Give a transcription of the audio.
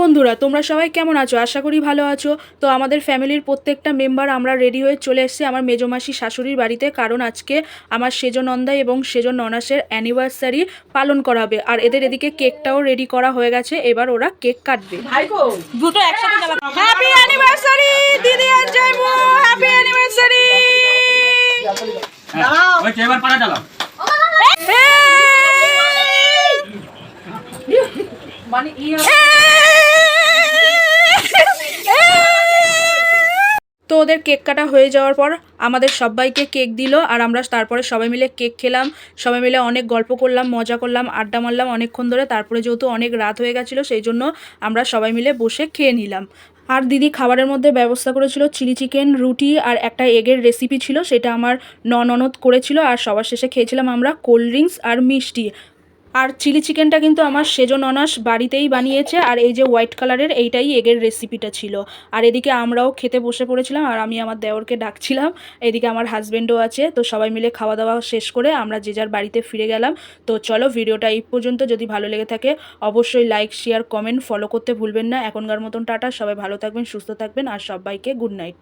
বন্ধুরা তোমরা সবাই কেমন আছো? আশা করি ভালো আছো। তো আমাদের ফ্যামিলির প্রত্যেকটা মেম্বার আমরা রেডি হয়ে চলে এসেছি আমার মেজমাসি শাশুড়ির বাড়িতে কারণ আজকে আমার সেজন নন্দা এবং সেজন ননাসের অ্যানিভার্সারি পালন করা হবে। আর এদের এদিকে কেকটাও রেডি করা হয়ে গেছে এবার ওরা কেক কাটবে। দুটো একসাথে হ্যাপি অ্যানিভার্সারি দিদি আর জয়মু! হ্যাপি অ্যানিভার্সারি ওই এবার পাড়া চালাও। তো ওদের কেক কাটা হয়ে যাওয়ার পর আমাদের সবাইকে কেক দিল আর আমরা তারপরে সবাই মিলে কেক খেলাম। সবাই মিলে অনেক গল্প করলাম, মজা করলাম, আড্ডা মারলাম অনেকক্ষণ ধরে। তারপরে যেহেতু অনেক রাত হয়ে গেছিল, সেই জন্য আমরা সবাই মিলে বসে খেয়ে নিলাম। আর দিদি খাবারের মধ্যে ব্যবস্থা করেছিল চিলি চিকেন, রুটি আর একটা এগের রেসিপি ছিল, সেটা আমার ননদ করেছিল। আর সবার শেষে খেয়েছিলাম আমরা কোল্ড ড্রিঙ্কস আর মিষ্টি। আর চিলি চিকেনটা কিন্তু আমার সেজো ননাস বাড়িতেই বানিয়েছে, আর এই যে হোয়াইট কালারের এইটাই এগের রেসিপিটা ছিল। আর এদিকে আমরাও খেতে বসে পড়েছিলাম, আর আমি আমার দেওরকে ডাকছিলাম, এদিকে আমার হাজব্যান্ডও আছে, তো সবাই মিলে খাওয়া দাওয়া শেষ করে আমরা যে যার বাড়িতে ফিরে গেলাম। তো চলো ভিডিওটা এই পর্যন্ত, যদি ভালো লেগে থাকে অবশ্যই লাইক শেয়ার কমেন্ট ফলো করতে ভুলবেন না। এখনকার মতন টাটা, সবাই ভালো থাকবেন, সুস্থ থাকবেন, আর সবাইকে গুড নাইট